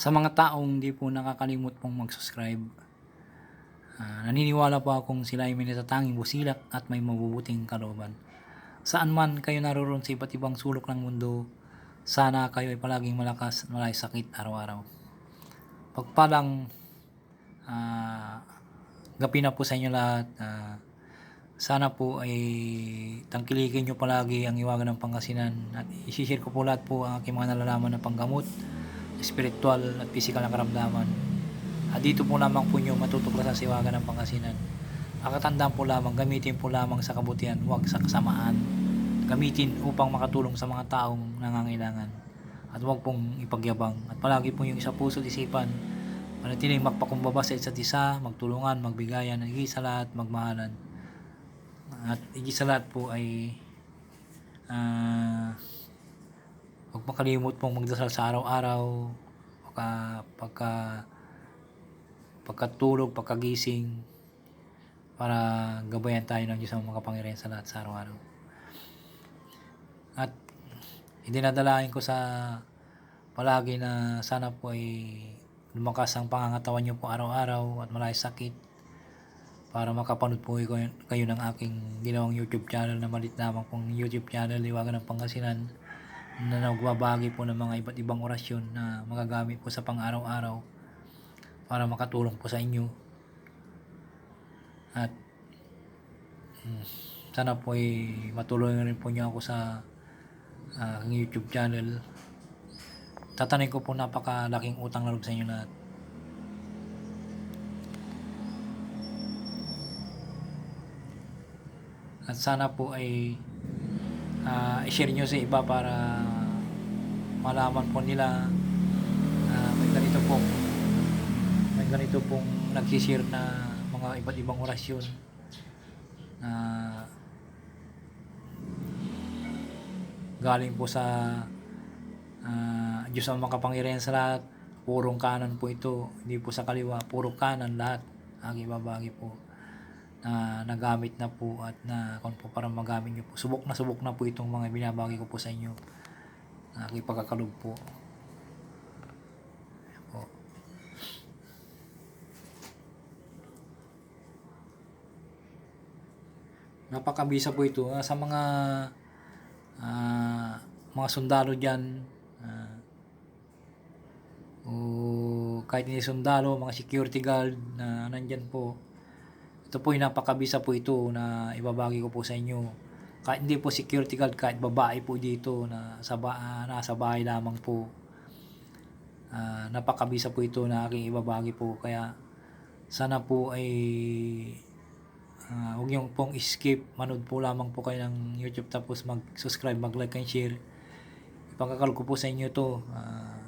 Sa mga taong hindi po nakakalimot pong mag-subscribe, ah, naniniwala po akong sila ay may natatanging busilak at may mabubuting kalooban. Saan man kayo naroon sa iba't ibang sulok ng mundo, sana kayo ay palaging malakas at malay sakit araw-araw. Pagpalang ah, gapi na po sa inyo lahat. ah, sana po ay tangkilikin nyo palagi ang iwagan ng Pangasinan at isishare ko po lahat po ang aking mga nalalaman ng panggamot, spiritual at physical na karamdaman. At dito po lamang po nyo matutuklasan sa iwagan ng Pangasinan. Ang katandaan po lamang, gamitin po lamang sa kabutihan, huwag sa kasamaan. Gamitin upang makatulong sa mga taong nangangailangan. At huwag pong ipagyabang. At palagi po yung isa puso at isipan, manatiling magpakumbaba sa isa't isa, magtulungan, magbigayan, higit sa lahat, magmahalan. At higit sa lahat po ay ah huwag makalimot pong magdasal sa araw-araw, pagka, pagka, pagkatulog, pagkagising, para gabayan tayo ng Diyos ang mga Panginoon sa lahat sa araw-araw. At idinadalain ko sa palagi na sana po ay lumakas ang pangangatawan niyo po araw-araw at malay sakit para makapanood po kayo ng aking ginawang YouTube channel na malit lamang pong YouTube channel Liwagan ng Pangasinan na nagbabagi po ng mga iba't ibang orasyon na magagamit po sa pang-araw-araw para makatulong po sa inyo. At mm, sana po ay matulungan rin po niyo ako sa aking YouTube channel. Tatanay ko po napakalaking utang na loob sa inyo lahat. At sana po ay ah, i-share nyo sa iba para malaman po nila ah, may ganito pong may ganito pong nagsishare na mga iba't ibang orasyon na galing po sa ah, Diyos ang makapangyarihan sa lahat. Purong kanan po ito. Hindi po sa kaliwa. Puro kanan lahat. Ang ibabagi po na nagamit na po at na kung po para magamit nyo po. Subok na subok na po itong mga binabagi ko po sa inyo. Na aking pagkakalog po. Po. Napakabisa po ito. Ah, sa mga ah, mga sundalo dyan, ah, o kahit hindi sundalo, mga security guard na nandyan po, ito po yung napakabisa po ito na ibabagi ko po sa inyo. Kahit hindi po security guard, kahit babae po dito na sa ba, nasa bahay lamang po. Ah, napakabisa po ito na aking ibabagi po. Kaya sana po ay ah, huwag niyo pong skip. Manood po lamang po kayo ng YouTube tapos mag-subscribe, mag-like and share. Ipagkakal ko po sa inyo to. Ah,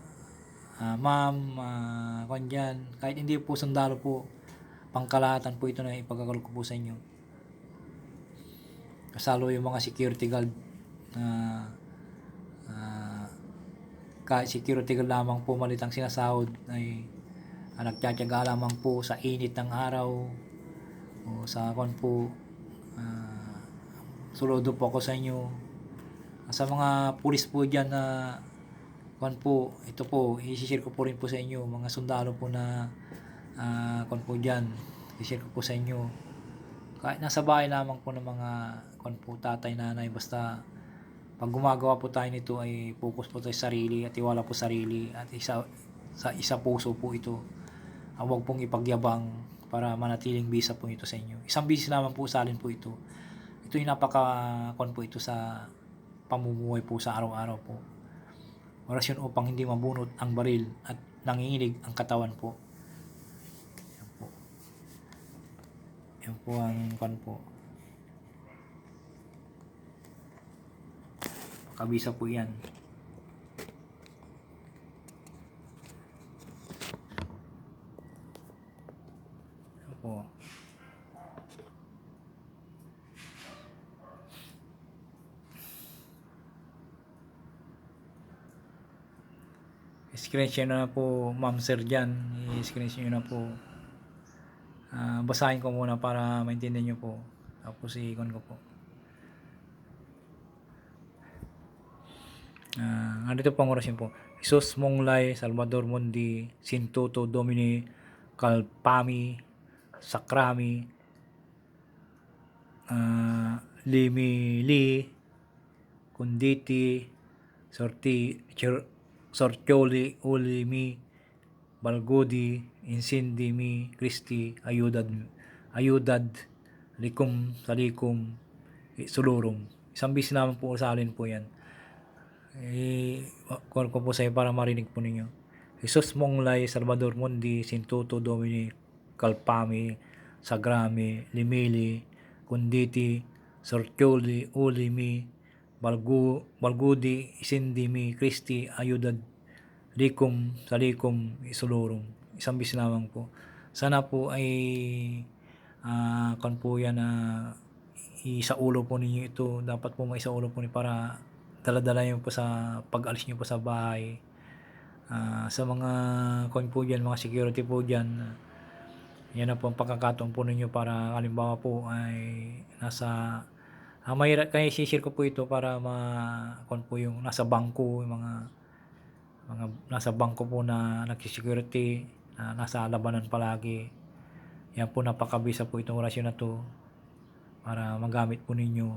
ah, ma'am, uh, kung dyan, kahit hindi po sundalo po, pangkalahatan po ito na ipagkakal ko po sa inyo. Kasalo yung mga security guard na ah, kahit security guard lamang po malit ang sinasahod ay ah, nagtsatsaga lamang po sa init ng araw o sa kon po ah, suludo po ako sa inyo sa mga pulis po dyan na kon po ito po i-share ko po rin po sa inyo mga sundalo po na ah kon po dyan. I-share ko po sa inyo. Kahit nasa bahay lamang po ng mga kon po tatay nanay basta pag gumagawa po tayo nito ay focus po tayo sa sarili at iwala po sa sarili at isa sa isa puso po ito. Ah, huwag pong ipagyabang para manatiling bisa po ito sa inyo. Isang bisis lamang po salin po ito. Ito yung napaka kon po ito sa pamumuhay po sa araw-araw po. Orasyon upang hindi mabunot ang baril at nanginginig ang katawan po yan po yan po ang kon po. Kabisa po yan. Yan po. Screenshot na po ma'am sir dyan i-screenshot nyo na po Ah, basahin ko muna para maintindihan nyo po. Tapos i-icon ko po. Ah, ano ito pang orasyon po. Isos Monglay, Salvador Mundi, Sintuto Domini, Kalpami, Sakrami, ah, Limi Li, Kunditi, Sorti, Chir, Sortioli, Ulimi, Balgodi, Insindi Mi, Christi, Ayudad, Ayudad, Likum, Salikum, Sulurum. Isang bis naman po usalin po yan. Eh, kuha ko po sa para marinig po ninyo. Jesus Monglay, Salvador Mundi, Sintuto Domini, Kalpami, Sagrami, Limili, Kunditi, Sortioli, Ulimi, Balgu, Balgudi, Isindimi, Christi, Ayudad, Likum, Salikum, Isulurum. Isang bis lamang po. Sana po ay ah kan po yan na isaulo po ninyo ito. Dapat po maisaulo po ni para dala-dala nyo po sa pag-alis nyo po sa bahay. Ah, sa mga kon po dyan, mga security po dyan, yan na po ang pagkakataon po ninyo para halimbawa po ay nasa ang mahirap kaya share ko po ito para ma kon po yung nasa bangko yung mga mga nasa bangko po na nagsisecurity na nasa labanan palagi. Yan po napakabisa po itong orasyon na to para magamit po ninyo.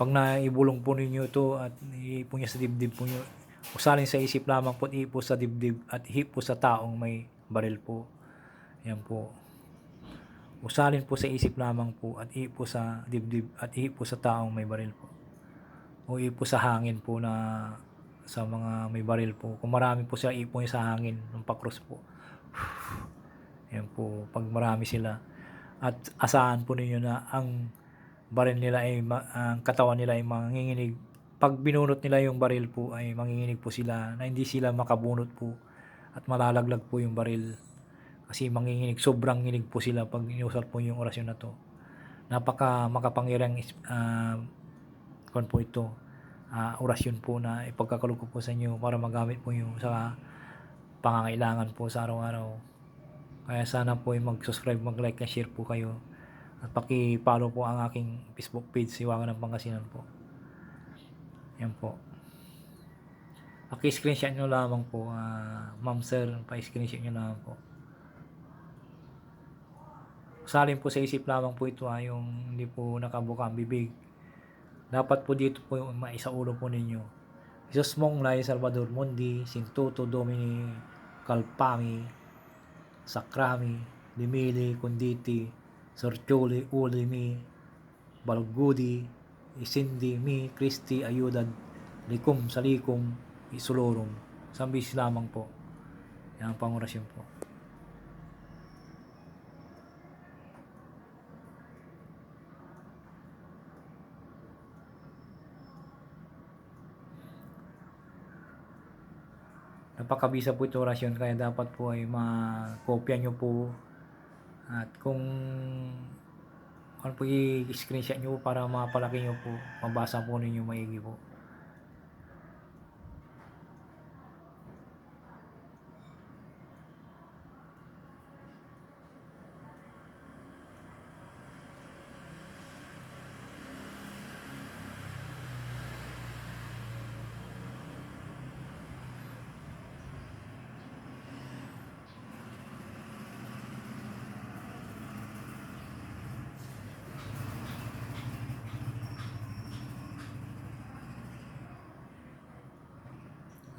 Pag naibulong po ninyo ito at niya sa dibdib po nyo usalin sa isip lamang po at iipo sa dibdib at ihipo sa taong may baril po. Yan po. Usalin po sa isip lamang po at iipo sa dibdib at ihipo sa taong may baril po. O ipo sa hangin po na sa mga may baril po. Kung marami po sila ipo niya sa hangin ng pakros po. Yan po pag marami sila. At asahan po ninyo na ang baril nila ay ang katawan nila ay manginginig. Pag binunot nila yung baril po ay manginginig po sila na hindi sila makabunot po at malalaglag po yung baril. Kasi manginginig sobrang nginig po sila pag inusap po yung orasyon na to. Napaka makapangyarang uh, kon po ito ah, orasyon po na ipagkakalog ko po sa inyo para magamit po yung sa pangangailangan po sa araw-araw. Kaya sana po ay mag-subscribe, mag-like, and share po kayo. At paki-follow po ang aking Facebook page Siwangan ng Pangasinan po. Yan po. Paki-screenshot nyo lamang po ah, ma'am sir. Pa-screenshot nyo lamang po. Salin po sa isip lamang po ito ah, yung hindi po nakabuka ang bibig dapat po dito po yung maisaulo po ninyo Jesus Monglay, Salvador Mundi, Sintuto Domini, Kalpami, Sakrami, Limili, Kunditi, Sortioli, Ulimi, Balgudi, Isindi, Mi, Christi, Ayudad, Likum, Salikum, Isulurum. Sambis lamang po. Yan ang pangorasyon po. Napakabisa po ito orasyon kaya dapat po ay makopya nyo po. At kung ano po i-screenshot nyo po para mapalaki nyo po mabasa po ninyo maigi po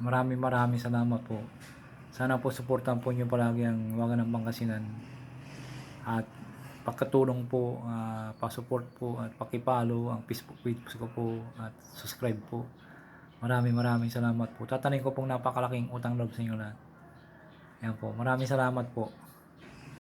Maraming maraming salamat po. Sana po suportahan po niyo palagi ang Wagan ng Pangasinan. At pakatulong po, uh, pa-support po at pakipalo ang Facebook page ko po at subscribe po. Maraming maraming salamat po. Tatanin ko pong napakalaking utang loob sa inyo lahat. Yan po. Maraming salamat po.